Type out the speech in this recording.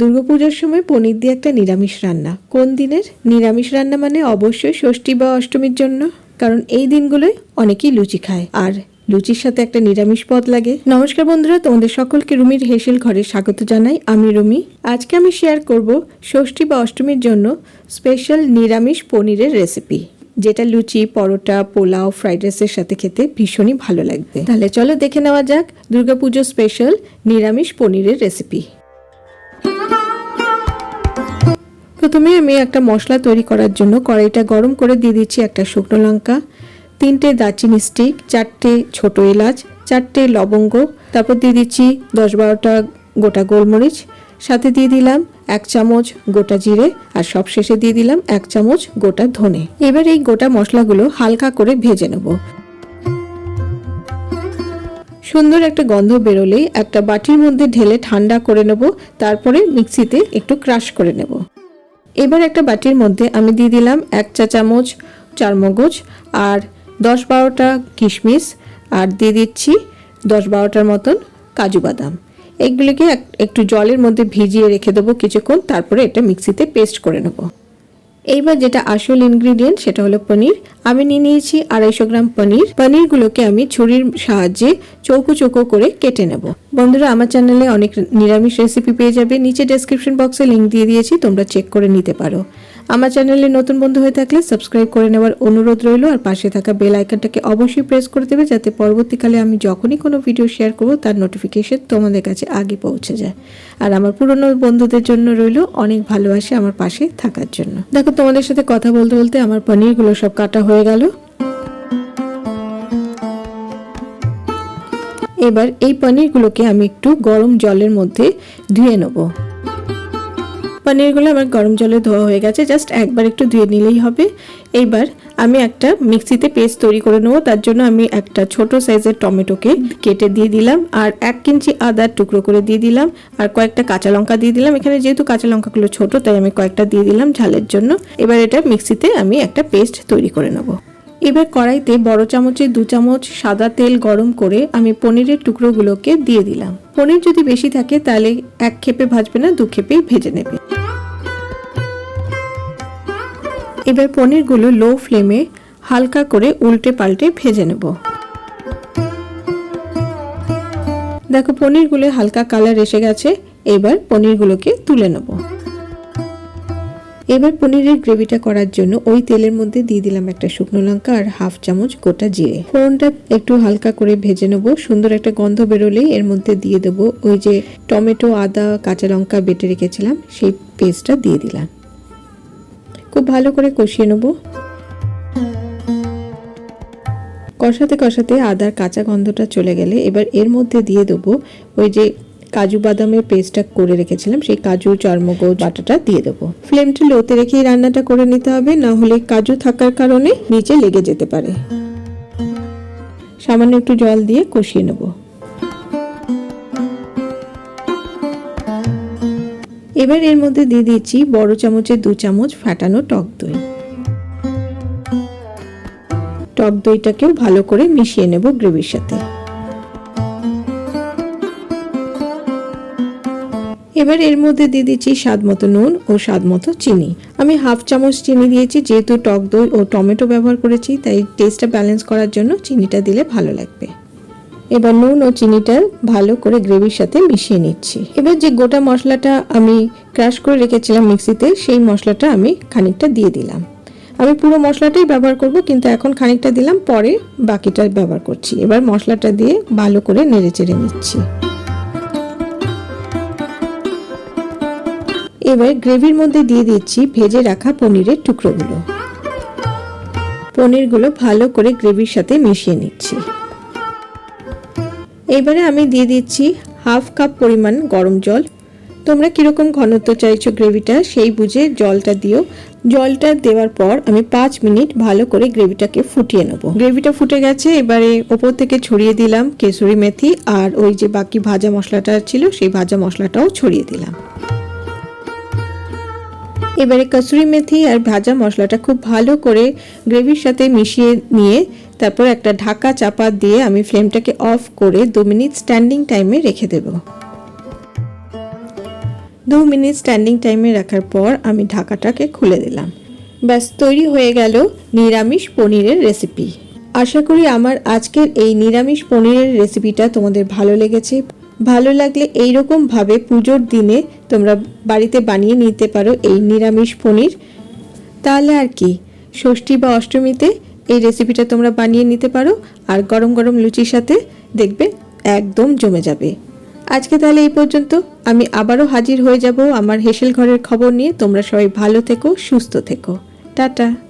দুর্গাপূজার সময় পনির দিয়ে একটা নিরামিষ রান্না। কোন দিনের? নিরামিষ রান্না মানে অবশ্যই ষষ্ঠী বা অষ্টমীর জন্য, কারণ এই দিনগুলোয় অনেকেই লুচি খায়। আর লুচির সাথে একটা নিরামিষ পদ লাগে। নমস্কার বন্ধুরা, তোমাদের সকলকে রুমির হেসেল ঘরে স্বাগত জানাই। আমি রুমি। আজকে আমি শেয়ার করব ষষ্ঠী বা অষ্টমীর জন্য স্পেশাল নিরামিষ পনিরের রেসিপি যেটা লুচি, পরোটা, পোলাও ফ্রাইড রাইসের সাথে খেতে ভীষণই ভালো লাগবে। তাহলে চলো দেখে নেওয়া যাক দুর্গাপুজো স্পেশাল নিরামিষ পনিরের রেসিপি প্রথমে আমি একটা মশলা তৈরি করার জন্য কড়াইটা গরম করে দিয়ে দিচ্ছি একটা শুকনো লঙ্কা, তিনটে দারচিনি স্টিক চারটে ছোট এলাচ, চারটে লবঙ্গ, তারপর দিয়ে দিচ্ছি দশ বারোটা গোটা গোলমরিচ, সাথে দিয়ে দিলাম এক চামচ গোটা জিরে আর সব শেষে দিয়ে দিলাম এক চামচ গোটা ধনে। এবার এই গোটা মশলাগুলো হালকা করে ভেজে নেব। সুন্দর একটা গন্ধ বেরোলেই একটা বাটির মধ্যে ঢেলে ঠান্ডা করে নেব, তারপরে মিক্সিতে একটু ক্রাশ করে নেব। এবার একটা বাটির মধ্যে আমি দিয়ে দিলাম এক চা চামচ চারমগজ আর দশ বারোটা কিশমিশ আর দিয়ে দিচ্ছি দশ বারোটার মতন কাজু বাদাম। এগুলিকে এক- একটু জলের মধ্যে ভিজিয়ে রেখে দেবো কিছুক্ষণ, তারপরে এটা মিক্সিতে পেস্ট করে নেব। এইবার যেটা আসল ইনগ্রিডিয়েন্ট সেটা হলো পনির। আমি নিয়ে নিয়েছি আড়াইশো গ্রাম পনির। পনিরগুলোকে আমি ছুরির সাহায্যে চৌকো চৌকো করে কেটে নেব। বন্ধুরা, আমার চ্যানেলে অনেক নিরামিষ রেসিপি পেয়ে যাবে। নিচে ডেসক্রিপশন বক্সে লিঙ্ক দিয়ে দিয়েছি, তোমরা চেক করে নিতে পারো। আমার চ্যানেলে নতুন বন্ধু হয়ে থাকলে সাবস্ক্রাইব করে নেওয়ার অনুরোধ রইল আর পাশে থাকা বেল আইকনটাকে অবশ্যই প্রেস করে দেবে যাতে পরবর্তীকালে আমি যখনই কোনো ভিডিও শেয়ার করব, তার নোটিফিকেশন তোমাদের কাছে আগে পৌঁছে যায়। আর আমার পুরনো বন্ধুদের জন্য রইল অনেক ভালোবাসে আমার পাশে থাকার জন্য। দেখো, তোমাদের সাথে কথা বলতে বলতে আমার পনিরগুলো সব কাটা হয়ে গেল। এবার এই পনিরগুলোকে আমি একটু গরম জলের মধ্যে ধুয়ে নেব। পনিরগুলো আমার গরম জলে ধোয়া হয়ে গেছে জাস্ট একবার একটু ধুয়ে নিলেই হবে। এইবার আমি একটা মিক্সিতে পেস্ট তৈরি করে নেব, তার জন্য আমি একটা ছোট সাইজের টমেটোকে কেটে দিয়ে দিলাম, আর এক ইঞ্চি আদার টুকরো করে দিয়ে দিলাম, আর কয়েকটা কাঁচা লঙ্কা দিয়ে দিলাম। এখানে যেহেতু কাঁচা লঙ্কাগুলো ছোট, তাই আমি কয়েকটা দিয়ে দিলাম ঝালের জন্য। এবার এটা মিক্সিতে আমি একটা পেস্ট তৈরি করে নেব। এবার কড়াইতে বড় চামচে দু চামচ সাদা তেল গরম করে আমি পনিরের টুকরোগুলোকে দিয়ে দিলাম। পনির যদি বেশি থাকে তাহলে এক খেপে ভাজবে না, দু খেপেই ভেজে নেবে। এবার পনিরগুলো লো ফ্লেমে হালকা করে উল্টে পাল্টে ভেজে নেব। দেখো, পনিরগুলো হালকা কালার এসে গেছে, এবার পনিরগুলোকে তুলে নেব। এবার পনিরের গ্রেভিটা করার জন্য ওই তেলের মধ্যে দিয়ে দিলাম একটা শুকনো লঙ্কা আর হাফ চামচ গোটা জিরে। ফোড়নটা একটু হালকা করে ভেজে নেব। সুন্দর একটা গন্ধ বেরোলেই এর মধ্যে দিয়ে দেবো ওই যে টমেটো, আদা, কাঁচা লঙ্কা বেটে রেখেছিলাম, সেই পেস্টটা দিয়ে দিলাম। খুব ভালো করে কষিয়ে নেব। কষাতে কষাতে আদার কাঁচা গন্ধটা চলে গেলে এবার এর মধ্যে দিয়ে দেবো ওই যে কাজু বাদামের পেস্টটা করে রেখেছিলাম, সেই কাজু চর্মগোজ বাটাটা দিয়ে দেবো। ফ্লেমটা লোতে রেখেই রান্নাটা করে নিতে হবে, না হলে কাজু থাকার কারণে নিচে লেগে যেতে পারে। সামান্য একটু জল দিয়ে কষিয়ে নেব। এবার এর মধ্যে দিয়ে দিচ্ছি বড় চামচের দু চামচ ফাটানো টক দই। টক দইটাকেও ভালো করে মিশিয়ে নেব গ্রেভির সাথে। এবার এর মধ্যে দিয়ে দিচ্ছি স্বাদ মতো নুন ও স্বাদ মতো চিনি। আমি হাফ চামচ চিনি দিয়েছি, যেহেতু টক দই ও টমেটো ব্যবহার করেছি, তাই টেস্টটা ব্যালেন্স করার জন্য চিনিটা দিলে ভালো লাগবে। এবার নুন ও চিনিটা ভালো করে গ্রেভির সাথে মিশিয়ে নিচ্ছি। এবার যে গোটা মশলাটা আমি ক্রাশ করে রেখেছিলাম মিক্সিতে, সেই মশলাটা আমি খানিকটা দিয়ে দিলাম। আমি পুরো মশলাটাই ব্যবহার করব, কিন্তু এখন খানিকটা দিলাম, পরে বাকিটা ব্যবহার করছি। এবার মশলাটা দিয়ে ভালো করে নেড়ে চেড়ে নিচ্ছি। এবার গ্রেভির মধ্যে দিয়ে দিচ্ছি ভেজে রাখা পনিরের টুকরোগুলো। পনিরগুলো ভালো করে গ্রেভির সাথে মিশিয়ে নিচ্ছি। এবারে আমি দিয়ে দিচ্ছি হাফ কাপ পরিমাণ গরম জল। তোমরা কীরকম ঘনত্ব চাইছো গ্রেভিটা সেই বুঝে জলটা দিও। জলটা দেওয়ার পর আমি পাঁচ মিনিট ভালো করে গ্রেভিটাকে ফুটিয়ে নেব। গ্রেভিটা ফুটে গেছে, এবারে ওপর থেকে ছড়িয়ে দিলাম কেসুরি মেথি আর ওই যে বাকি ভাজা মশলাটা ছিল সেই ভাজা মশলাটাও ছড়িয়ে দিলাম। এবারে কসুরি মেথি আর ভাজা মশলাটা খুব ভালো করে গ্রেভির সাথে মিশিয়ে নিয়ে তারপর একটা ঢাকা চাপা দিয়ে আমি ফ্লেমটাকে অফ করে দু মিনিট স্ট্যান্ডিং টাইমে রেখে দেব। দু মিনিট স্ট্যান্ডিং টাইমে রাখার পর আমি ঢাকাটাকে খুলে দিলাম। ব্যাস, তৈরি হয়ে গেল নিরামিষ পনিরের রেসিপি। আশা করি আমার আজকের এই নিরামিষ পনিরের রেসিপিটা তোমাদের ভালো লেগেছে। ভালো লাগলে এই রকম ভাবে পুজোর দিনে তোমরা বাড়িতে বানিয়ে নিতে পারো এই নিরামিষ পনির। তাহলে আর কি, ষষ্ঠী বা অষ্টমীতে এই রেসিপিটা তোমরা বানিয়ে নিতে পারো আর গরম গরম লুচির সাথে দেখবে একদম জমে যাবে। আজকে তাহলে এই পর্যন্ত, আমি আবারও হাজির হয়ে যাব আমার হেসেল ঘরের খবর নিয়ে। তোমরা সবাই ভালো থেকো, সুস্থ থেকো। টাটা।